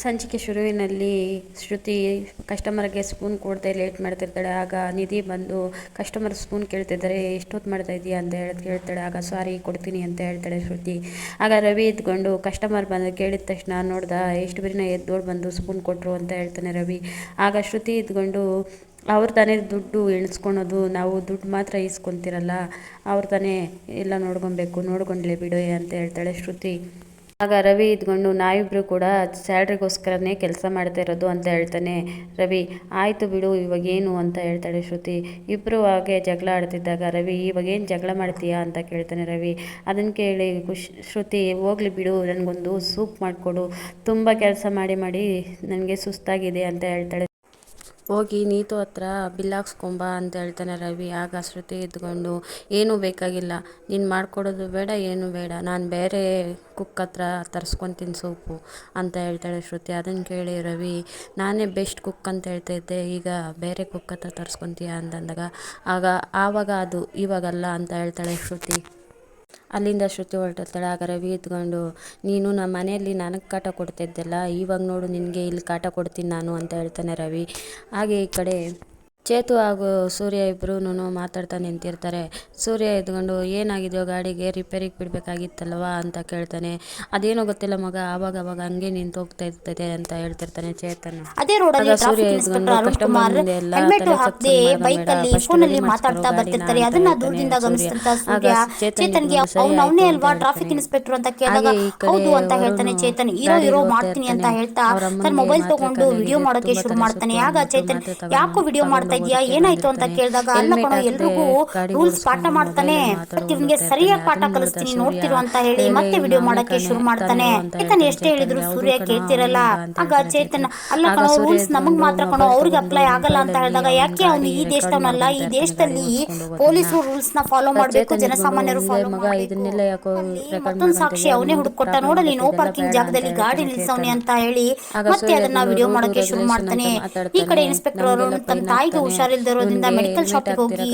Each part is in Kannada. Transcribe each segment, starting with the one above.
ಸಂಚಿಕೆ ಶುರುವಿನಲ್ಲಿ ಶ್ರುತಿ ಕಸ್ಟಮರ್ಗೆ ಸ್ಪೂನ್ ಕೊಡದೆ ಲೇಟ್ ಮಾಡ್ತಿರ್ತಾಳೆ. ಆಗ ನಿಧಿ ಬಂದು, ಕಸ್ಟಮರ್ ಸ್ಪೂನ್ ಕೇಳ್ತಿದ್ದಾರೆ ಎಷ್ಟೊತ್ತು ಮಾಡ್ತಾ ಇದೀಯಾ? ಅಂತ ಹೇಳಿ, ಕೇಳ್ತಾಳೆ. ಆಗ, ಸಾರಿ, ಕೊಡ್ತೀನಿ ಅಂತ ಹೇಳ್ತಾಳೆ ಶ್ರುತಿ. ಆಗ ರವಿ ಇದ್ಕೊಂಡು ಕಸ್ಟಮರ್ ಬಂದು ಕೇಳಿದ ತಕ್ಷಣ ನೋಡ್ದ, ಎಷ್ಟು ಬಿರಿನ ಎದ್ದೋಳು ಬಂದು ಸ್ಪೂನ್ ಕೊಟ್ಟರು ಅಂತ ಹೇಳ್ತಾನೆ ರವಿ. ಆಗ ಶ್ರುತಿ ಇದ್ಕೊಂಡು, ಅವ್ರು ತಾನೇ ದುಡ್ಡು ಎಣಿಸ್ಕೊಳೋದು ನಾವು ದುಡ್ಡು ಮಾತ್ರ ಇಸ್ಕೊತಿರಲ್ಲ, ಅವ್ರು ತಾನೇ ಎಲ್ಲ ನೋಡ್ಕೊಬೇಕು, ನೋಡ್ಕೊಂಡ್ಲೆ ಬಿಡು ಅಂತ ಹೇಳ್ತಾಳೆ ಶ್ರುತಿ. ಆಗ ರವಿ ಇದ್ಕೊಂಡು ನಾವಿಬ್ರು ಕೂಡ ಸ್ಯಾಲ್ರಿಗೋಸ್ಕರನೇ ಕೆಲಸ ಮಾಡ್ತಾ ಇರೋದು ಅಂತ ಹೇಳ್ತಾನೆ. ರವಿ, ಆಯಿತು ಬಿಡು, ಇವಾಗೇನು ಅಂತ ಹೇಳ್ತಾಳೆ ಶ್ರುತಿ. ಇಬ್ಬರು ಹಾಗೆ ಜಗಳ ಆಡ್ತಿದ್ದಾಗ ರವಿ, ಇವಾಗೇನು ಜಗಳ ಮಾಡ್ತೀಯಾ? ಅಂತ ಕೇಳ್ತಾನೆ ರವಿ. ಅದನ್ನು ಕೇಳಿ ಖುಷ್ ಶ್ರುತಿ, ಹೋಗ್ಲಿ ಬಿಡು, ನನಗೊಂದು ಸೂಪ್ ಮಾಡಿಕೊಡು. ತುಂಬ ಕೆಲಸ ಮಾಡಿ ಮಾಡಿ, ನನಗೆ ಸುಸ್ತಾಗಿದೆ ಅಂತ ಹೇಳ್ತಾಳೆ ಹೋಗಿ ನೀತು ಹತ್ರ ಬಿಲ್ ಹಾಕ್ಸ್ಕೊಂಬ ಅಂತ ಹೇಳ್ತಾನೆ ರವಿ. ಆಗ ಶ್ರುತಿ ಇದ್ಕೊಂಡು ಏನೂ ಬೇಕಾಗಿಲ್ಲ. ನೀನು ಮಾಡಿಕೊಡೋದು ಬೇಡ, ಏನೂ ಬೇಡ. ನಾನು ಬೇರೆ ಕುಕ್ ಹತ್ರ ತರಿಸ್ಕೊತೀನಿ ಸೂಪು ಅಂತ ಹೇಳ್ತಾಳೆ ಶ್ರುತಿ. ಅದನ್ನು ಕೇಳಿ ರವಿ, ನಾನೇ ಬೆಸ್ಟ್ ಕುಕ್ ಅಂತ ಹೇಳ್ತಾ ಇದ್ದೆ. ಈಗ ಬೇರೆ ಕುಕ್ ಹತ್ರ ತರಿಸ್ಕೊತೀಯ? ಅಂತಂದಾಗ ಆಗ, ಆವಾಗ ಅದು, ಇವಾಗಲ್ಲ ಅಂತ ಹೇಳ್ತಾಳೆ ಶ್ರುತಿ. ಅಲ್ಲಿಂದ ಶ್ರುತಿ ಹೊರಟಿರ್ತಾಳೆ ಆಗ ರವಿ ಎತ್ಕೊಂಡು, ನೀನು ನಮ್ಮ ಮನೆಯಲ್ಲಿ ನನಗೆ ಕಾಟ ಕೊಡ್ತಿದ್ದೆಲ್ಲ, ಇವಾಗ ನೋಡು ನಿನಗೆ ಇಲ್ಲಿ ಕಾಟ ಕೊಡ್ತೀನಿ ನಾನು ಅಂತ ಹೇಳ್ತಾನೆ ರವಿ. ಹಾಗೆ ಈ ಕಡೆ ಚೇತು ಹಾಗೂ ಸೂರ್ಯ ಇಬ್ಬರೂ ಮಾತಾಡ್ತಾ ನಿಂತಿರ್ತಾರೆ. ಸೂರ್ಯ ಎದ್ಕೊಂಡು ಏನಾಗಿದೆಯೋ ಗಾಡಿಗೆ ರಿಪೇರಿಗೆ ಬಿಡಬೇಕಾಗಿತ್ತಲ್ವಾ ಅಂತ ಕೇಳ್ತಾನೆ. ಅದೇನೋ ಗೊತ್ತಿಲ್ಲ ಮಗ ಆವಾಗ ಅವಾಗ ಹಂಗೆ ನಿಂತು ಹೋಗ್ತಾ ಇರ್ತದೆ ಅಂತ ಹೇಳ್ತಿರ್ತಾನೆ ಚೇತನ್. ಅದೇ ರೋಡಲ್ಲಿ ಸೂರ್ಯ ಟ್ರಾಫಿಕ್ ಎದ್ಕೊಂಡು ಇನ್ಸ್ಪೆಕ್ಟರ್ ಅರುಣ್ ಕಸ್ಟಮರ್ ಕುಮಾರ್ ಮುಂದೆ ಎಲ್ಲ ಹೆಲ್ಮೆಟ್ ತಲೆ ಹಾಕದೆ ಬೈಕ್ ಅಲ್ಲಿ ಫೋನ್ ಅಲ್ಲಿ ಮಾತಾಡ್ತಾ ಬರ್ತಿರ್ತಾರೆ. ಅದನ್ನ ದೂರದಿಂದ ಸೂರ್ಯ. ಗಮನಿಸಿದಂತ ಸೂರ್ಯ. ಚೇತನ್ಗೆ ಅವ್ನು ಅವನೇ ಅಲ್ವಾ ಟ್ರಾಫಿಕ್ ಇನ್ಸ್ಪೆಕ್ಟರ್ ಅಂತ ಕೇಳಿದಾಗ ಹೌದು ಅಂತ ಹೇಳ್ತಾನೆ ಚೇತನ್. ಇರೋ ಇರೋ ಮಾಡ್ತೀನಿ ಅಂತ ಹೇಳ್ತಾ ತನ್ನ ಮೊಬೈಲ್ ತಗೊಂಡು ವಿಡಿಯೋ ಮಾಡೋಕೆ ಶುರು ಮಾಡ್ತಾನೆ. ಆಗ ಚೇತನ್ ಯಾಕೋ ವಿಡಿಯೋ ಮಾಡ್ತಾ ತಗೊಂಡು ಇದೀಯಾ ಏನಾಯ್ತು ಅಂತ. ಕೇಳಿದಾಗ ಅಲ್ಲ ಕಣೋ ಎಲ್ರಿಗೂ ರೂಲ್ಸ್ ಪಾಠ ಮಾಡ್ತಾನೆ. ಇವನಿಗೆ ಹೋಗ್ತಾ ಸರಿಯಾಗಿ. ಪಾಠ ಕಲಿಸ್ತೀನಿ ನೋಡ್ತಿರೋ ಅಂತ ಹೇಳಿ ಮತ್ತೆ ವಿಡಿಯೋ ಮಾಡಕ್ಕೆ ಶುರು ಮಾಡ್ತಾನೆ. ಚೇತನ್ ಎಷ್ಟೇ ಹೇಳಿದ್ರು ಸೂರ್ಯ ಕೇಳ್ತಿರಲ್ಲ. ಆಗ ಚೇತನ್. ಅಲ್ಲ ಕಣೋ ರೂಲ್ಸ್ ನಮಗ್ ಮಾತ್ರ ಕಣೋ ಅವ್ರಿಗೆ ಅಪ್ಲೈ ಆಗಲ್ಲ ಅಂತ ಹೇಳಿದಾಗ ಯಾಕೆ ಅವನು ಈ ದೇಶದವನಲ್ಲ? ಈ ದೇಶದಲ್ಲಿ ಮಾಡ್ತಾ ಪೊಲೀಸರು ರೂಲ್ಸ್ನ ಫಾಲೋ ಮಾಡಬೇಕು ಜನಸಾಮಾನ್ಯರು ಫಾಲೋ ಮಾಡಬೇಕು. ಮತ್ತೊಂದು ಸಾಕ್ಷಿ ಅವನೇ ಹುಡುಕೊಟ್ಟ ನೋಡಲಿ ನೋ ಪಾರ್ಕಿಂಗ್ ಜಾಗದಲ್ಲಿ ಗಾಡಿ ನಿಲ್ಸವನೆ ಅಂತ ಹೇಳಿ ಮತ್ತೆ ಅದನ್ನ ವಿಡಿಯೋ ಮಾಡಕ್ಕೆ ಶುರು ಮಾಡ್ತಾನೆ ಈ ಕಡೆ ಇನ್ಸ್ಪೆಕ್ಟರ್ ಅವರು ತನ್ನ ತಾಯಿಗೆ ಹುಷಾರಿಲ್ದಿರೋದ್ರಿಂದ ಮೆಡಿಕಲ್ ಶಾಪಿಗೆ ಹೋಗಿ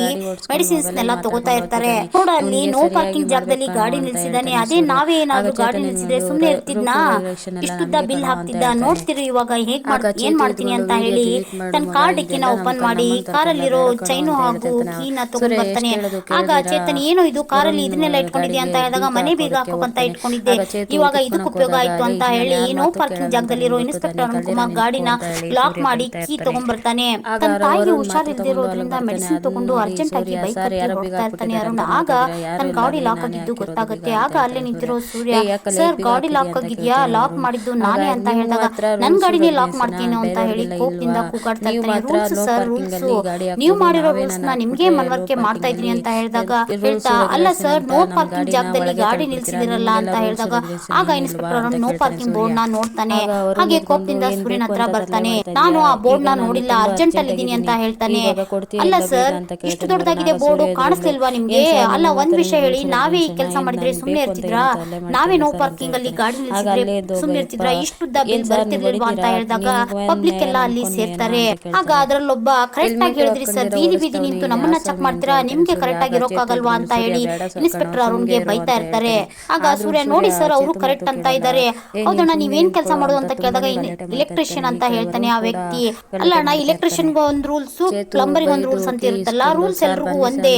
ಮೆಡಿಸಿನ್ಸ್ ನೆಲ್ಲ ತಗೋತಾ ಇರ್ತಾರೆ. ನೋಡ ಅಲ್ಲಿ ನೋ ಪಾರ್ಕಿಂಗ್ ಜಾಗದಲ್ಲಿ ಗಾಡಿ ನಿಲ್ಸಿದಾನೆ ಅದೇ ನಾವೇ ಏನಾದ್ರು ಗಾಡಿ ನಿಲ್ಸಿದ್ರೆ ಸುಮ್ನೆ ಇರ್ತಿದ್ನಾ? ಇಷ್ಟುದ್ದ ಬಿಲ್ ಹಾಕ್ತಿದ್ದ? ನೋಡ್ತಿರು ಇವಾಗ ಹೇಗ್ ಏನ್ ಮಾಡ್ತೀನಿ ಅಂತ ಹೇಳಿ ತನ್ನ ಕಾರ್ ಡಿಕ್ಕಿನ ಓಪನ್ ಮಾಡಿ ಕಾರಲ್ಲಿರೋ ಚೈನು ಹಾಗೂ ಕೀನ ತಗೊಂಡ್ ಬರ್ತಾನೆ ಆಗ ಚೇತನ್ ಏನು ಇದು ಕಾರಲ್ಲಿ ಇದನ್ನೆಲ್ಲ ಇಟ್ಕೊಂಡಿದ್ದೆ ಅಂತ ಹೇಳಿದಾಗ ಮನೆ ಬೀಗ ಹಾಕೋಕಂತ ಇಟ್ಕೊಂಡಿದ್ದೆ. ಇವಾಗ ಇದಕ್ಕೆ ಉಪಯೋಗ ಆಯ್ತು ಅಂತ ಹೇಳಿ ನೋ ಪಾರ್ಕಿಂಗ್ ಜಾಗದಲ್ಲಿರೋ ಇನ್ಸ್ಪೆಕ್ಟರ್ ಅನುಕುಮಾರ್ ಕುಮಾರ್ ಗಾಡಿನ ಲಾಕ್ ಮಾಡಿ ಕೀ ತಗೊಂಡ್ಬರ್ತಾನೆ ತನ್ನ ತಾಯಿಗೆ ಹುಷಾರಿಲ್ದಿರೋದ್ರಿಂದ ಮೆಡಿಸಿನ್ ತಗೊಂಡು ಅರ್ಜೆಂಟ್ ಆಗಿ ಬೈಕ್ ಹೋಗ್ತಾ ಇರ್ತಾನೆ ಅರುಣ್ ಆಗ ನನ್ನ ಗಾಡಿ ಲಾಕ್ ಆಗಿದ್ದು ಗೊತ್ತಾಗುತ್ತೆ. ಆಗ ಅಲ್ಲೇ ನಿಂತಿರೋ ಸೂರ್ಯ ಸರ್ ಗಾಡಿ ಲಾಕ್ ಆಗಿದ್ಯಾ? ಲಾಕ್ ಮಾಡಿದ್ದು ನಾನೇ ಅಂತ ಹೇಳಿದಾಗ ನನ್ನ ಗಾಡಿನೇ ಲಾಕ್ ಮಾಡ್ತೀನಿ ಅಂತ ಹೇಳಿ ಕೋಪದಿಂದ ಕೂಗಾಡ್ತಾ ಇರ್ತಾನೆ. ರೂಲ್ಸ್ ಸರ್ ರೂಲ್ಸ್ ನೀವು ಮಾಡಿರೋ ರೂಲ್ಸ್ನ ನಿಮ್ಗೆ ಮನವರಿಕೆ ಮಾಡ್ತಾ ಇದೀನಿ ಅಂತ ಹೇಳಿದಾಗ ಹೇಳ್ತಾ ಅಲ್ಲ ಸರ್ ನೋ ಪಾರ್ಕಿಂಗ್ ಜಾಗದಲ್ಲಿ ಗಾಡಿ ನಿಲ್ಸಿದಿರಲ್ಲ ಅಂತ ಹೇಳಿದಾಗ ಆಗ ಇನ್ಸ್ಪೆಕ್ಟರ್ ಅವರು ನೋ ಪಾರ್ಕಿಂಗ್ ಬೋರ್ಡ್ನ ನೋಡ್ತಾನೆ ಹಾಗೆ ಕೋಪದಿಂದ ಸೂರ್ಯನ ಹತ್ರ ಬರ್ತಾನೆ ನಾನು ಆ ಬೋರ್ಡ್ನ ನೋಡಿಲ್ಲ ಅರ್ಜೆಂಟ್ ಅಲ್ಲಿ ಇದೀನಿ ಅಂತ ಹೇಳ್ತಾನೆ ಅಲ್ಲ ಸರ್ ಇಷ್ಟು ದೊಡ್ಡದಾಗಿದೆ ಬೋರ್ಡ್ ಕಾಣಿಸ್ತಿಲ್ವಾ ನಿಮ್ಗೆ? ಅಲ್ಲ ಒಂದ್ ವಿಷಯ ಹೇಳಿ ನಾವೇ ಈ ಕೆಲಸ ಮಾಡಿದ್ರೆ ಸುಮ್ನೆ ಇರ್ತಿದ್ರಾ? ನಾವೇ ನೋ ಪಾರ್ಕಿಂಗ್ ಅಲ್ಲಿ ಗಾಡಿ ನಿಲ್ಸಿದ್ರೆ ಸುಮ್ನೆ ಇರ್ತಿದ್ರ? ಇಷ್ಟು ಬಿಲ್ ಬರ್ತಿರ್ಲಿಲ್ವಾ ಅಂತ ಹೇಳಿದಾಗ ಪಬ್ಲಿಕ್ ಎಲ್ಲ ಅಲ್ಲಿ ಸೇರ್ತಾರೆ. ಆಗ ಅದ್ರಲ್ಲೊಬ್ಬ ಕರೆಕ್ಟ್ ಆಗಿ ಹೇಳಿದ್ರಿ ಸರ್ ಬೀದಿ ಬೀದಿ ನಿಂತು ನಮ್ಮನ್ನ ಚೆಕ್ ಮಾಡ್ತೀರಾ? ನಿಮ್ಗೆ ಕರೆಕ್ಟ್ ಆಗಿ ಇರೋಕಾಗಲ್ವಾ ಅಂತ ಹೇಳಿ ಇನ್ಸ್ಪೆಕ್ಟರ್ ಅರುಣ್ಗೆ ಬೈತಾ ಇರ್ತಾರೆ. ಆಗ ಸೂರ್ಯ ನೋಡಿ ಸರ್ ಅವರು ಕರೆಕ್ಟ್ ಅಂತ ಇದ್ದಾರೆ. ಹೌದಣ್ಣ ನೀವೇನ್ ಕೆಲಸ ಮಾಡೋದು ಅಂತ ಕೇಳಿದಾಗ ಇಲೆಕ್ಟ್ರಿಷಿಯನ್ ಅಂತ ಹೇಳ್ತಾನೆ ಆ ವ್ಯಕ್ತಿ ಅಲ್ಲ ಅಣ್ಣ ಇಲೆಕ್ಟ್ರಿಷಿಯನ್ ಒಂದ್ ರೂಲ್ಸ್ ಪ್ಲಂಬರ್ ಒಂದ್ ರೂಲ್ಸ್ ಅಂತ ಇರುತ್ತಲ್ಲ ರೂಲ್ಸ್ ಎಲ್ರಿಗೂ ಒಂದೇ.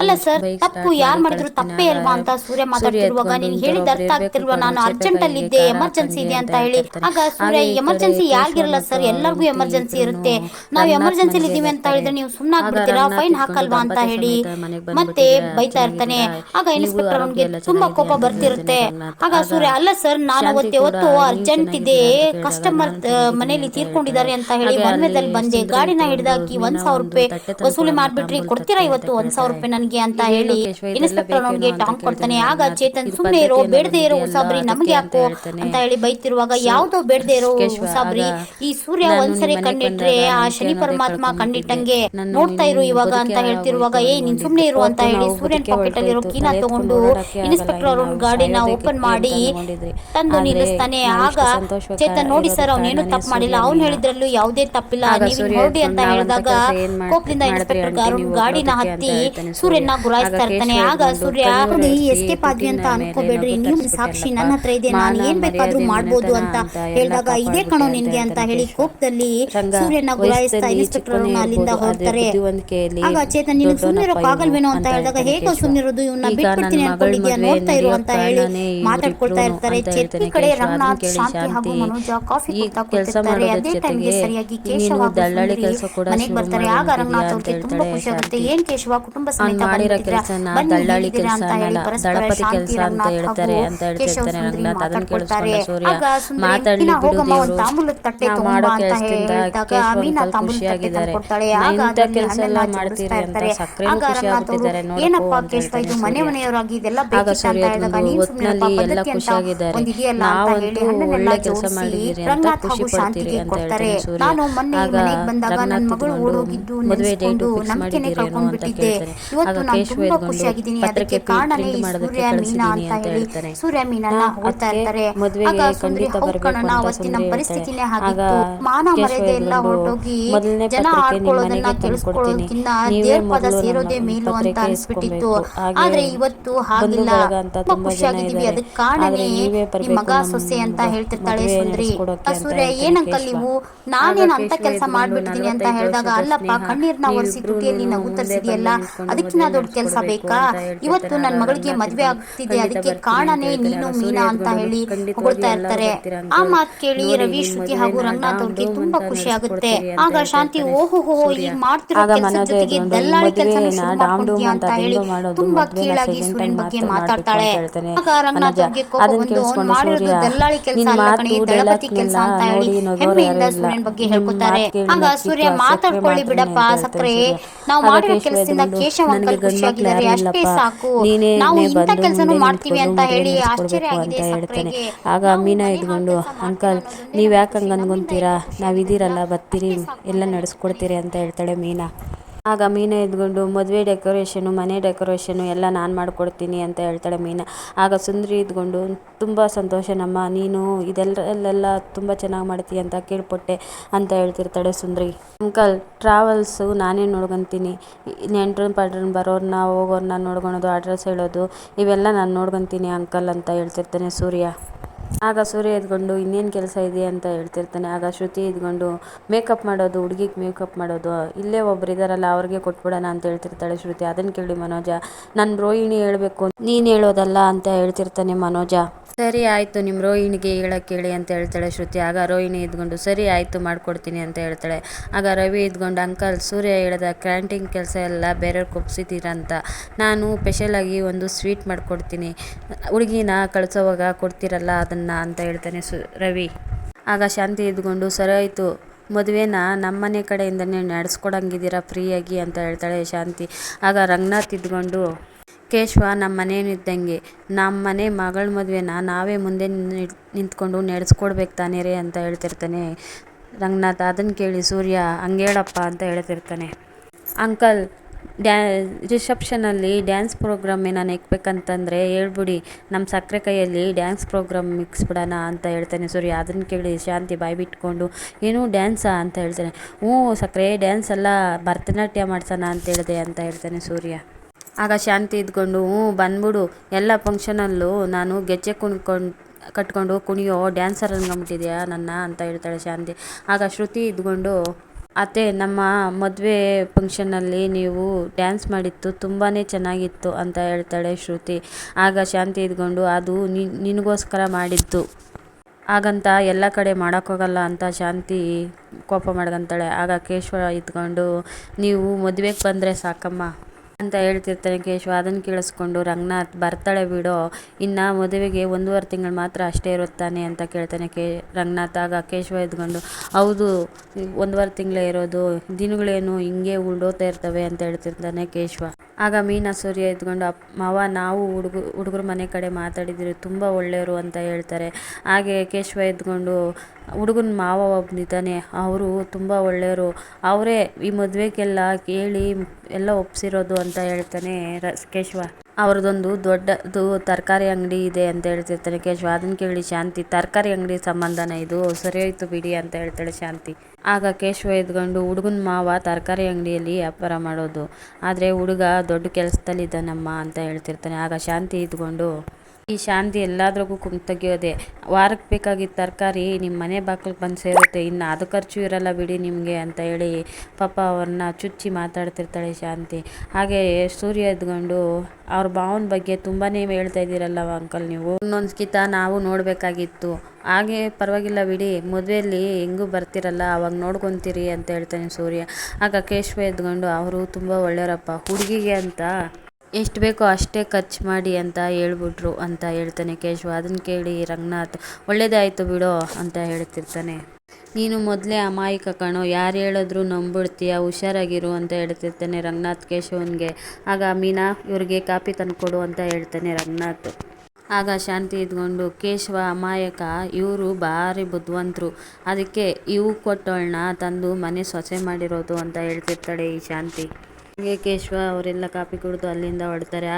ಅಲ್ಲ ಸರ್ ತಪ್ಪು ಯಾರ್ ಮಾಡಿದ್ರು ತಪ್ಪೇ ಅಲ್ವಾ ಅಂತ ಸೂರ್ಯ ಮಾತಾಡ್ತಿರುವಾಗ ನೀನ್ ಹೇಳಿದ ಅರ್ಥ ಆಗ್ತಿಲ್ವಾ? ನಾನು ಅರ್ಜೆಂಟ್ ಅಲ್ಲಿ ಇದ್ದೆ ಎಮರ್ಜೆನ್ಸಿ ಇದೆ ಅಂತ ಹೇಳಿ. ಆಗ ಸೂರ್ಯ ಎಮರ್ಜೆನ್ಸಿ ಯಾರಿಗಿರಲ್ಲ ಸರ್? ಎಲ್ಲರಿಗೂ ಎಮರ್ಜೆನ್ಸಿ ಇರುತ್ತೆ. ನಾವು ಎಮರ್ಜೆನ್ಸಿ ಇದೀವಿ ಅಂತ ಹೇಳಿದ್ರೆ ನೀವು ಸುಮ್ಮನೆ ಆಗ್ಬಿಡ್ತೀರಾ? ಫೈನ್ ಹಾಕಲ್ವಾ ಅಂತ ಹೇಳಿ ಮತ್ತೆ ಬೈತಾ ಇರ್ತಾನೆ. ಆಗ ಇನ್ಸ್ಪೆಕ್ಟರ್ ಅವನಿಗೆ ತುಂಬಾ ಕೋಪ ಬರ್ತಿರುತ್ತೆ. ಆಗ ಸೂರ್ಯ ಅಲ್ಲ ಸರ್ ನಾನು ಅವತ್ತೆ ಹೊತ್ತು ಅರ್ಜೆಂಟ್ ಇದೆ. ಕಸ್ಟಮರ್ ಮನೆಯಲ್ಲಿ ತೀರ್ಕೊಂಡಿದ್ದಾರೆ ಅಂತ ಹೇಳಿ ಮನ್ವೆದಲ್ಲಿ ಬಂದೆ ಗಾಡಿನ ಹಿಡಿದಾಕಿ ಒಂದ್ ಸಾವಿರ ರೂಪಾಯಿ ವಸೂಲಿ ಮಾಡ್ಬಿಟ್ರಿ ಕೊಡ್ತೀರಾ ಇವತ್ತು ಒಂದ್ ಸಾವಿರ ರೂಪಾಯಿ ನನಗೆ ಅಂತ ಹೇಳಿ ಇನ್ಸ್ಪೆಕ್ಟರ್ ಅವನಿಗೆ ಟಾಂಗ್ ಕೊಡ್ತಾನೆ. ಆಗ ಚೇತನ್ ಸುಮ್ಮನೆ ಇರೋ ಬೇಡದೆ ಇರೋ ಉಸಾಬ್ರಿ ನಮ್ಗೆ ಯಾಕೋ ಅಂತ ಹೇಳಿ ಬೈತಿರುವಾಗ ಯಾವ್ದೋ ಬೇಡದೆ ಇರೋ ಉಸಾಬ್ರಿ ಈ ಸೂರ್ಯ ಒಂದ್ಸರಿ ಕಂಡಿಟ್ರೆ ಆ ಶನಿ ಪರಮಾತ್ಮ ಕಂಡಿಟ್ಟಂಗೆ ನೋಡ್ತಾ ಇರು ಇವಾಗ ಅಂತ ಹೇಳ್ತಿರುವಾಗ ಏ ನೀನ್ ಸುಮ್ನೆ ಇರು ಅಂತ ಹೇಳಿ ಸೂರ್ಯನ್ ಪಾಕೆಟ್ ಅಲ್ಲಿರೋ ಕೀನಾ ತಗೊಂಡು ಇನ್ಸ್ಪೆಕ್ಟರ್ ಅವ್ರ ಗಾಡಿನ ಓಪನ್ ಮಾಡಿ ತಂದು ನಿಲ್ಲಿಸ್ತಾನೆ. ಆಗ ಚೇತನ್ ನೋಡಿ ಸರ್ ಅವನೇನು ತಪ್ಪು ಮಾಡಿಲ್ಲ. ಅವ್ನು ಹೇಳಿದ್ರಲ್ಲೂ ಯಾವುದೇ ತಪ್ಪಿಲ್ಲ ನೀವು ನೋಡಿ ಅಂತ ಹೇಳಿದಾಗ ಆಗ ಕೋಪದಿಂದ ಇನ್ಸ್ಪೆಕ್ಟರ್ ಅರುಣ್ ಗಾಡಿನ ಹತ್ತಿ ಸೂರ್ಯನ ಗುರಾಯಿಸ್ತಾ ಆಗ ಇರ್ತಾನೆ. ಆಗ ಸೂರ್ಯ ಎಸ್ಕೇಪ್ ಆದ್ವಿ ಅಂತ ಅನ್ಕೋಬೇಡ್ರಿ. ನೀವು ಸಾಕ್ಷಿ. ನನ್ನ ಹತ್ರ ಇದೆ. ನಾನು ಏನ್ ಬೇಕಾದ್ರೂ ಮಾಡ್ಬೋದು ಅಂತ ಹೇಳಿದಾಗ ಇದೇ ಕಣೋ ನಿನ್ಗೆ ಅಂತ ಹೇಳಿ ಕೋಪದಲ್ಲಿ ಸೂರ್ಯನ ಗುರಾಯಿಸ್ತಾ ಇನ್ಸ್ಪೆಕ್ಟರ್ ಅರುಣ್ ಅಲ್ಲಿಂದ ಹೋಗ್ತಾರೆ ಆಗ ಚೇತನ್ ನೀನು ಸುಮ್ಮನೆ ಸುಮ್ಮನಿರೋಕ್ ಆಗಲ್ವೇನೋ ಅಂತ ಹೇಳಿದಾಗ ಹೇಗೋ ಸುಮ್ಮನೆ ಇರೋದು ಇವನ್ನ ಬಿಟ್ಬಿಡ್ತೀನಿ ಅನ್ಕೊಂಡಿದ್ಯಾ? ನೋಡ್ತಾ ಇರು ಅಂತ ಹೇಳಿ ಮಾತಾಡ್ಕೊಳ್ತಾ ಇರ್ತಾರೆ. ಚೇತನ್ ಕಡೆ ರಂಗನಾಥ್ ಶಾಂತಿ ಹಾಗೂ ಮನೋಜ ಕಾಫಿ ಕೆಲಸ ಕೂತಿರ್ತಾರೆ ಅದೇ ಟೈಮ್ಗೆ ಸರಿಯಾಗಿ ಕೇಶವ ದಳ್ಳಾಳಿ ಕೆಲಸ ಕೂಡ ಬರ್ತಾರೆ. ಆಗ ಅರಂಗನಾಥ್ ರಂಗನಾಥ್ ಅವ್ರಿಗೆ ತುಂಬಾ ಖುಷಿ ಆಗುತ್ತೆ. ಏನ್ ಕೇಶವ ಕುಟುಂಬ ಸಮೇತ ದಳ್ಳಾಳಿ ಕೆಲಸ ದಳಪತಿ ಕೆಲಸ ಅಂತ ಹೇಳ್ತಾರೆ ಅಂತ ರಂಗನಾಥ್. ಅದನ್ನ ಸೂರ್ಯ. ಬಿಡು ದೇವ್ರು ನಾವು ಮಾಡೋ ಕೆಲಸದಿಂದ ಕೇಶವ ಖುಷಿಯಾಗಿದ್ದಾರೆ. ಇಂಥ ಕೆಲಸ ಎಲ್ಲ ಮಾಡ್ತೀರಿ ಅಂತ ಖುಷಿ ಆಗ್ಬಿಟ್ಟಿದ್ದಾರೆ ಆಗ ಸೂರ್ಯ ಎಲ್ಲ ಖುಷಿಯಾಗಿದ್ದಾರೆ. ನಾವಂತೂ ಒಳ್ಳೆ ಕೆಲಸ ಜೋಡಿಸಿ ಮಾಡಿದ್ದೀರಿ ಅಂತ ಖುಷಿ ಪಡ್ತೀರಿ ಅಂತ ಸೂರ್ಯ ಆಗ ರಂಗನಾಥ್ ಓಡೋಗಿದ್ದು ನೆನೆಸ್ಕೊಂಡು ನಂಬಿಕೆನೆ ಕಳ್ಕೊಂಡ್ಬಿಟ್ಟಿದ್ದೆ. ಇವತ್ತು ನಾನು ತುಂಬಾ ಎದ್ಕೊಂಡು ಖುಷಿಯಾಗಿದ್ದೀನಿ. ಅದಕ್ಕೆ ಕಾರಣನೇ ಈ ಸೂರ್ಯ ಮೀನಾ ಅಂತ ಹೇಳಿ ಸೂರ್ಯ ಮೀನನ್ನ ಹೋಗ್ತಾ ಇರ್ತಾರೆ. ಆಗ ಸುಂದ್ರಿ ಅಂತ ಅವತ್ತಿನ ಪರಿಸ್ಥಿತಿನೇ ಹಾಗಿತ್ತು. ಮಾನ ಮರ್ಯಾದೆ ಎಲ್ಲ ಹೊರಟೋಗಿ ಜನ ಆಡ್ಕೊಳ್ಳೋದನ್ನ ಕೇಳಿಸ್ಕೊಳ್ಳೋದಕ್ಕಿಂತ ದೇವ್ರ ಪದ ಸೇರೋದೇ ಮೇಲು ಅಂತ ಅನ್ಸ್ಬಿಟ್ಟಿತ್ತು. ಆದ್ರೆ ಇವತ್ತು ಹಾಗಿಲ್ಲ. ತುಂಬಾ ಜನ ಖುಷಿಯಾಗಿದ್ದೀವಿ. ಅದಕ್ಕೆ ಕಾರಣನೇ ಈ ಮಗ ಸೊಸೆ ಅಂತ ಹೇಳ್ತಿರ್ತಾಳೆ ಸುಂದ್ರಿ. ಸೂರ್ಯ ಏನಂಕಲ್ ನೀವು ನಾನೇನು ಅಂತ ಕೆಲಸ ಮಾಡ್ಬಿಟ್ಟಿದ್ದೀನಿ ಅಂತ 45 ಹೇಳಿದಾಗ ಅಲ್ಲಪ್ಪ ಕಣ್ಣೀರ್ ಕಣ್ಣೀರ್ನ ಒರೆಸಿ ತುಟಿಯಲ್ಲಿ ನಗು ತರಿಸಿದೆಯಲ್ಲ ಅದಕ್ಕಿನ್ನ ದೊಡ್ಡ ಕೆಲಸ ಬೇಕಾ ಇವತ್ತು ನನ್ನ ಮಗಳಿಗೆ ಮದುವೆ ಆಗ್ತಿದೆ ಅದಕ್ಕೆ ಕಾರಣನೇ ನೀನು ಮೀನಾ ಅಂತ ಹೇಳಿ ಹೊಗಳ್ತಾ ಇರ್ತಾರೆ. ಆ ಮಾತ್ ಕೇಳಿ ರವಿ ಶ್ರುತಿ ಹಾಗೂ ರಂಗನಾಥ್ ಅವ್ರಿಗೆ ತುಂಬಾ ಖುಷಿ ಆಗುತ್ತೆ. ಆಗ ಶಾಂತಿ ಓಹೋ ಹೋ. ಈಗ ಮಾಡ್ತಿರೋ ಕೆಲಸದ ಜೊತೆಗೆ ದಲ್ಲಾಳಿ ಕೆಲಸನೂ ಶುರು ಮಾಡ್ಕೊಂಡಿದ್ಯಾ ಅಂತ ಹೇಳಿ ತುಂಬಾ ಕೀಳಾಗಿ ಸೈಲೆಂಟ್ ಬಗ್ಗೆ ಮಾತಾಡ್ತಾಳೆ. ಆಗ ರಂಗನಾಥ್. ಅವ್ರಿಗೆ ಕೋಪ ಬಂದು ಅವ್ನು ಮಾಡಿರೋದು ದಲ್ಲಾಳಿ ಕೆಲಸ ಅಲ್ಲ ಕಣೆ ದಳಪತಿ ಕೆಲಸ ಅಂತ ಹೇಳಿ ಹೆಮ್ಮೆಯಿಂದ ಯಾರೂ ಬಗ್ಗೆ ಹೇಳ್ಕೊತಾರೆ ಆಗ ಸೂರ್ಯ ಸಕ್ಕರೆ ಮಾತಾಡ್ಕೊಳ್ಳಿ ಮಾಡ್ತೀನಿ ಬಿಡಪ್ಪ ಸಕ್ರೆ ನಾವು ಮಾಡಿರೋ ಕೆಲಸದಿಂದ ಕೇಶವ ಅಂಕಲ್ ಖುಷಿಯಾಗಿದ್ದಾರೆ. ಅಷ್ಟೇ ಸಾಕು. ನಾವು ಇಂಥ ಕೆಲಸನೂ ಮಾಡ್ತೀವಿ ಅಂತ ಹೇಳಿ ಆಶ್ಚರ್ಯ ಆಗಿದೆ ಅಂತ ಹೇಳ್ತಾನೆ. ಸಕ್ರೆಗೆ ಆಗ ನಾವು ಮೀನಾ ಕೆಲ್ಸ ಅಂಕಲ್ ನೀವು ನಮ್ಗೆ ಯಾಕೆ ಖುಷಿ. ಹಂಗೆ ನಮ್ಮಿಂದ ಅನ್ಕೊಂತೀರಾ ಏನೋ ಖುಷಿ ನಾವಿದ್ದೀರಲ್ಲ ಬರ್ತೀರಿ ಎಲ್ಲ ನಡೆಸ್ಕೊಡ್ತೀರಿ ಅಂತ ಹೇಳ್ತಾಳೆ ಮೀನಾ. ಆಗ ಮೀನಾ ಎದ್ಕೊಂಡು ಮದುವೆ ಡೆಕೋರೇಷನು, ಮನೆ ಡೆಕೋರೇಷನು ಎಲ್ಲ ನಾನು ಮಾಡಿಕೊಡ್ತೀನಿ ಅಂತ ಹೇಳ್ತಾಳೆ ಮೀನಾ. ಆಗ ಸುಂದರಿ ಇದ್ಕೊಂಡು ತುಂಬ ಸಂತೋಷನಮ್ಮ ನೀನು ಇದೆಲ್ಲಲ್ಲೆಲ್ಲ ತುಂಬ ಚೆನ್ನಾಗಿ ಮಾಡ್ತೀಯ ಅಂತ ಕೇಳ್ಪಟ್ಟೆ ಅಂತ ಹೇಳ್ತಿರ್ತಾಳೆ ಸುಂದರಿ. ಅಂಕಲ್, ಟ್ರಾವೆಲ್ಸು ನಾನೇ ನೋಡ್ಕೊತೀನಿ. ನೆಂಟ್ರನ್ನ ಪಡ್ರನ್ನ ಬರೋರನ್ನ ಹೋಗೋರನ್ನ ನೋಡ್ಕೊಳೋದು, ಅಡ್ರೆಸ್ ಹೇಳೋದು, ಇವೆಲ್ಲ ನಾನು ನೋಡ್ಕೊತೀನಿ ಅಂಕಲ್ ಅಂತ ಹೇಳ್ತಿರ್ತಾನೆ ಸೂರ್ಯ. ಆಗ ಸೂರ್ಯ ಎದ್ಕೊಂಡು ಇನ್ನೇನು ಕೆಲಸ ಇದೆ ಅಂತ ಹೇಳ್ತಿರ್ತಾನೆ. ಆಗ ಶ್ರುತಿ ಇದ್ಕೊಂಡು ಮೇಕಪ್ ಮಾಡೋದು, ಹುಡುಗಿಗೆ ಮೇಕಪ್ ಮಾಡೋದು, ಇಲ್ಲೇ ಒಬ್ರು ಇದ್ದಾರಲ್ಲ ಅವ್ರಿಗೆ ಕೊಟ್ಬಿಡೋಣ ಅಂತ ಹೇಳ್ತಿರ್ತಾಳೆ ಶ್ರುತಿ. ಅದನ್ನು ಕೇಳಿ ಮನೋಜ ನನ್ನ ರೋಹಿಣಿ ಹೇಳಬೇಕು, ನೀನು ಹೇಳೋದಲ್ಲ ಅಂತ ಹೇಳ್ತಿರ್ತಾನೆ ಮನೋಜ. ಸರಿ ಆಯಿತು ನಿಮ್ಮ ರೋಹಿಣಿಗೆ ಹೇಳಕ್ಕೆ ಹೇಳಿ ಅಂತ ಹೇಳ್ತಾಳೆ ಶ್ರುತಿ. ಆಗ ರೋಹಿಣಿ ಇದ್ಕೊಂಡು, ಸರಿ ಆಯಿತು ಮಾಡ್ಕೊಡ್ತೀನಿ ಅಂತ ಹೇಳ್ತಾಳೆ. ಆಗ ರವಿ ಇದ್ಕೊಂಡು, ಅಂಕಲ್ ಸೂರ್ಯ ಹೇಳ್ದ ಕ್ಯಾಂಟೀನ್ ಕೆಲಸ ಎಲ್ಲ ಬೇರೆಯವ್ರಿಗೆ ಕೊಪ್ಸಿದ್ದೀರಂತ ನಾನು ಸ್ಪೆಷಲಾಗಿ ಒಂದು ಸ್ವೀಟ್ ಮಾಡಿಕೊಡ್ತೀನಿ. ಹುಡುಗಿನ ಕಳಿಸೋವಾಗ ಕೊಡ್ತೀರಲ್ಲ ಅದನ್ನು ಅಂತ ಹೇಳ್ತಾನೆ ಸು, ರವಿ. ಆಗ ಶಾಂತಿ ಇದ್ಕೊಂಡು, ಸರಿ ಆಯಿತು, ಮದುವೆನ ನಮ್ಮನೆ ಕಡೆಯಿಂದನೇ ನಡೆಸ್ಕೊಡಂಗಿದ್ದೀರಾ ಫ್ರೀಯಾಗಿ ಅಂತ ಹೇಳ್ತಾಳೆ ಶಾಂತಿ. ಆಗ ರಂಗನಾಥ್ ಇದ್ಕೊಂಡು ಕೇಶವ ನಮ್ಮ ಮನೇನಿದ್ದಂಗೆ ನಮ್ಮ ಮನೆ ಮಗಳ ಮದುವೆನ ನಾವೇ ಮುಂದೆ ನಿಂತ್ಕೊಂಡು ನಡೆಸ್ಕೊಡ್ಬೇಕು ತಾನೇ ರೀ ಅಂತ ಹೇಳ್ತಿರ್ತಾನೆ. ರಂಗನಾಥ್ ಅದನ್ನು ಕೇಳಿ ಸೂರ್ಯ, ಹಂಗೇಳಪ್ಪ ಅಂತ ಹೇಳ್ತಿರ್ತಾನೆ. ಅಂಕಲ್, ಡ್ಯಾ ರಿಸೆಪ್ಷನಲ್ಲಿ ಡ್ಯಾನ್ಸ್ ಪ್ರೋಗ್ರಾಮ್ ಏನಾನ ಇಕ್ಬೇಕಂತಂದರೆ ಹೇಳ್ಬಿಡಿ ನಮ್ಮ ಸಕ್ಕರೆ ಕೈಯಲ್ಲಿ ಡ್ಯಾನ್ಸ್ ಪ್ರೋಗ್ರಾಮ್ ಇಕ್ಸ್ಬಿಡೋಣ ಅಂತ ಹೇಳ್ತಾನೆ ಸೂರ್ಯ. ಅದನ್ನು ಕೇಳಿ ಶಾಂತಿ ಬಾಯಿ ಬಿಟ್ಕೊಂಡು ಏನು ಡ್ಯಾನ್ಸಾ? ಅಂತ ಹೇಳ್ತಾನೆ. ಹ್ಞೂ ಸಕ್ಕರೆ ಡ್ಯಾನ್ಸ್ ಎಲ್ಲ ಭರತನಾಟ್ಯ ಮಾಡ್ಸೋಣ ಅಂತ ಹೇಳಿದೆ, ಅಂತ ಹೇಳ್ತಾನೆ ಸೂರ್ಯ. ಆಗ ಶಾಂತಿ ಇದ್ಕೊಂಡು, ಹ್ಞೂ, ಬಂದ್ಬಿಡು. ಎಲ್ಲ ಫಂಕ್ಷನಲ್ಲೂ ನಾನು ಗೆಜ್ಜೆ ಕುಣ್ಕೊಂಡು ಕಟ್ಕೊಂಡು ಕುಣಿಯೋ ಡ್ಯಾನ್ಸರ್ ಅನ್ಕೊಂಬಿಟ್ಟಿದ್ಯಾ ನನ್ನ ಅಂತ ಹೇಳ್ತಾಳೆ ಶಾಂತಿ. ಆಗ ಶ್ರುತಿ ಇದ್ಕೊಂಡು, ಅತ್ತೆ, ನಮ್ಮ ಮದುವೆ ಫಂಕ್ಷನಲ್ಲಿ ನೀವು ಡ್ಯಾನ್ಸ್ ಮಾಡಿತ್ತು ತುಂಬಾ ಚೆನ್ನಾಗಿತ್ತು ಅಂತ ಹೇಳ್ತಾಳೆ ಶ್ರುತಿ. ಆಗ ಶಾಂತಿ ಇದ್ಕೊಂಡು, ಅದು ನಿನಗೋಸ್ಕರ ಮಾಡಿದ್ದು. ಹಾಗಂತ ಎಲ್ಲ ಕಡೆ ಮಾಡೋಕ್ಕೋಗಲ್ಲ ಅಂತ ಶಾಂತಿ ಕೋಪ ಮಾಡ್ಕೊತಾಳೆ. ಆಗ ಕೇಶವ ಇದ್ಕೊಂಡು, ನೀವು ಮದುವೆಗೆ ಬಂದರೆ ಸಾಕಮ್ಮ. ಅಂತ ಹೇಳ್ತಿರ್ತಾನೆ ಕೇಶವ. ಅದನ್ನು ಕೇಳಿಸ್ಕೊಂಡು, ರಂಗನಾಥ್, ಬರ್ತಾಳೆ ಬಿಡೋ. ಇನ್ನು ಮದುವೆಗೆ ಒಂದೂವರೆ ತಿಂಗಳು ಮಾತ್ರ ಅಷ್ಟೇ ಇರುತ್ತಾನೆ ಅಂತ ಕೇಳ್ತಾನೆ ಕೇ, ರಂಗನಾಥ್. ಆಗ ಕೇಶವ ಎದ್ಕೊಂಡು, ಹೌದು, ಒಂದೂವರೆ ತಿಂಗಳೇ ಇರೋದು. ದಿನಗಳೇನು ಹಿಂಗೆ ಉಳ್ದೋಗ್ತಾ ಇರ್ತವೆ ಅಂತ ಹೇಳ್ತಿರ್ತಾನೆ ಕೇಶವ. ಆಗ ಮೀನಾ ಸೂರ್ಯ ಎದ್ಕೊಂಡು, ಅಪ್, ಮಾವ, ನಾವು ಹುಡುಗ, ಹುಡುಗರ ಮನೆ ಕಡೆ ಮಾತಾಡಿದ್ದೀರಿ ತುಂಬ ಒಳ್ಳೆಯವರು ಅಂತ ಹೇಳ್ತಾರೆ. ಹಾಗೆ ಕೇಶವ ಎದ್ಕೊಂಡು, ಹುಡುಗನ ಮಾವ ಒಬ್ಬನಿದ್ದಾನೆ ಅವರು ತುಂಬ ಒಳ್ಳೆಯವರು. ಅವರೇ ಈ ಮದುವೆಗೆಲ್ಲ ಕೇಳಿ, ಎಲ್ಲ ಒಪ್ಸಿರೋದು ಅಂತ ಹೇಳ್ತಾನೆ ಕೇಶವ. ಅವ್ರದ್ದೊಂದು ದೊಡ್ಡದು ತರಕಾರಿ ಅಂಗಡಿ ಇದೆ ಅಂತ ಹೇಳ್ತಿರ್ತಾನೆ ಕೇಶವ. ಅದನ್ನ ಕೇಳಿ ಶಾಂತಿ. ತರಕಾರಿ ಅಂಗಡಿ ಸಂಬಂಧನ ಇದು. ಸರಿ ಆಯ್ತು ಬಿಡಿ ಅಂತ ಹೇಳ್ತಾಳೆ ಶಾಂತಿ. ಆಗ ಕೇಶವ ಎದ್ಕೊಂಡು ಹುಡುಗನ ಮಾವ ತರಕಾರಿ ಅಂಗಡಿಯಲ್ಲಿ ವ್ಯಾಪಾರ ಮಾಡೋದು. ಆದರೆ ಹುಡುಗ ದೊಡ್ಡ ಕೆಲಸದಲ್ಲಿದ್ದಾನಮ್ಮ ಅಂತ ಹೇಳ್ತಿರ್ತಾನೆ. ಆಗ ಶಾಂತಿ ಇದ್ಕೊಂಡು ಈ ಶಾಂತಿ ಎಲ್ಲಾದ್ರಾಗೂ ಕುಂ ತೆಗಿಯೋದೆ ವಾರಕ್ಕೆ ಬೇಕಾಗಿದ್ದ ತರಕಾರಿ ನಿಮ್ಮ ಮನೆ ಬಾಗಿಲಿಗೆ ಬಂದು ಸೇರುತ್ತೆ. ಇನ್ನು ಅದು ಖರ್ಚು ಇರಲ್ಲ ಬಿಡಿ ನಿಮಗೆ ಅಂತ ಹೇಳಿ ಪಾಪ ಅವ್ರನ್ನ ಚುಚ್ಚಿ ಮಾತಾಡ್ತಿರ್ತಾಳೆ ಶಾಂತಿ. ಹಾಗೆ ಸೂರ್ಯ ಎದ್ಕೊಂಡು ಅವ್ರ ಭಾವನ ಬಗ್ಗೆ ತುಂಬಾ ಹೇಳ್ತಾ ಇದ್ದೀರಲ್ಲ ಅಂಕಲ್ ನೀವು. ಇನ್ನೊಂದ್ಕಿತ ನಾವು ನೋಡಬೇಕಾಗಿತ್ತು. ಹಾಗೆ ಪರವಾಗಿಲ್ಲ ಬಿಡಿ ಮದುವೆಯಲ್ಲಿ ಹೆಂಗೂ ಬರ್ತಿರಲ್ಲ, ಅವಾಗ ನೋಡ್ಕೊಂತೀರಿ ಅಂತ ಹೇಳ್ತಾನೆ ಸೂರ್ಯ. ಆಗ ಕೇಶವ ಎದ್ಕೊಂಡು, ಅವರು ತುಂಬ ಒಳ್ಳೆಯವರಪ್ಪ, ಹುಡುಗಿಗೆ ಅಂತ ಎಷ್ಟು ಬೇಕೋ ಅಷ್ಟೇ ಖರ್ಚು ಮಾಡಿ ಅಂತ ಹೇಳ್ಬಿಟ್ರು ಅಂತ ಹೇಳ್ತಾನೆ ಕೇಶವ. ಅದನ್ನು ಕೇಳಿ ರಂಗನಾಥ್, ಒಳ್ಳೇದಾಯಿತು ಬಿಡೋ ಅಂತ ಹೇಳ್ತಿರ್ತಾನೆ. ನೀನು ಮೊದಲೇ ಅಮಾಯಕ ಕಣೋ, ಯಾರು ಹೇಳಿದ್ರು ನಂಬಿಡ್ತೀಯ, ಹುಷಾರಾಗಿರು ಅಂತ ಹೇಳ್ತಿರ್ತಾನೆ ರಂಗನಾಥ್ ಕೇಶವನಿಗೆ. ಆಗ ಮೀನಾ, ಇವ್ರಿಗೆ ಕಾಪಿ ತಂದುಕೊಡು ಅಂತ ಹೇಳ್ತಾನೆ ರಂಗನಾಥ್. ಆಗ ಶಾಂತಿ ಇದ್ಕೊಂಡು ಕೇಶವ ಅಮಾಯಕ, ಇವರು ಭಾರಿ ಬುದ್ಧಿವಂತರು ಅದಕ್ಕೆ ಇವು ಕೊಟ್ಟವಳನ್ನ ತಂದು ಮನೆ ಸೊಸೆ ಮಾಡಿರೋದು ಅಂತ ಹೇಳ್ತಿರ್ತಾಳೆ ಈ ಶಾಂತಿ. ಕೇಶವ ಅವರೆಲ್ಲ ಕಾಪಿ ಕುಡಿದು ಅಲ್ಲಿಂದ ಹೊರಡ್ತಾರೆ.